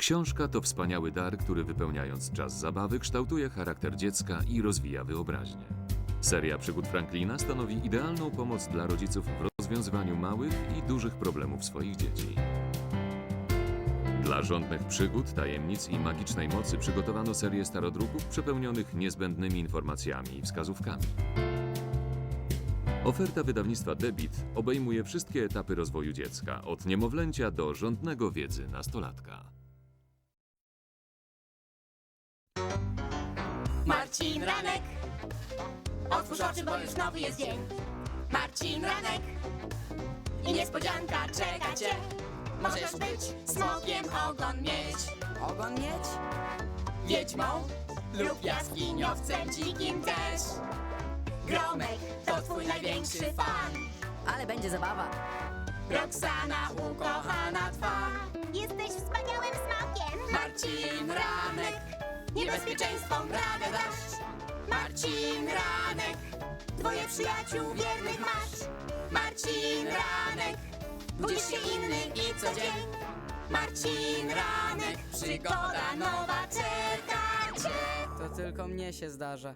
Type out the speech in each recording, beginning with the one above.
Książka to wspaniały dar, który wypełniając czas zabawy kształtuje charakter dziecka i rozwija wyobraźnię. Seria przygód Franklina stanowi idealną pomoc dla rodziców w rozwiązywaniu małych i dużych problemów swoich dzieci. Dla żądnych przygód, tajemnic i magicznej mocy przygotowano serię starodruków przepełnionych niezbędnymi informacjami i wskazówkami. Oferta wydawnictwa Debit obejmuje wszystkie etapy rozwoju dziecka, od niemowlęcia do żądnego wiedzy nastolatka. Marcin Ranek. Otwórz oczy, bo już nowy jest dzień. Marcin Ranek. I niespodzianka czeka cię. Możesz być smokiem, ogon mieć. Ogon mieć? Wiedźmą lub jaskiniowcem dzikim też. Gromek to twój największy fan. Ale będzie zabawa. Roxana ukochana twa. Jesteś wspaniałym Niebezpieczeństwom radę dasz. Marcin Ranek Dwoje przyjaciół wiernych masz. Marcin Ranek Budzisz się inny i co dzień. Marcin Ranek Przygoda nowa czeka cię. To tylko mnie się zdarza.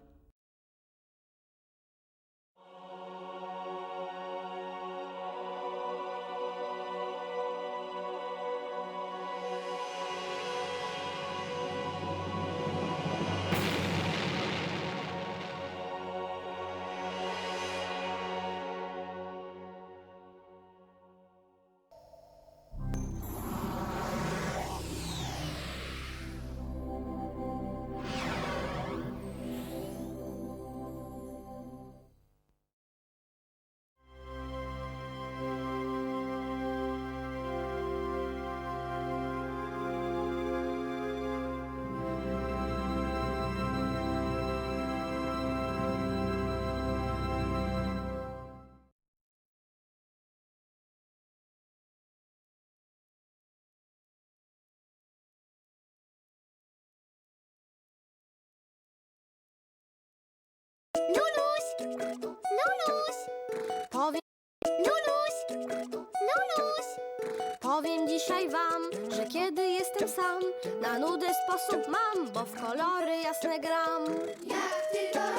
Luluś! Powiem... Luluś! Luluś! Powiem dzisiaj wam, że kiedy jestem sam, na nudę sposób mam, bo w kolory jasne gram. Jak ty to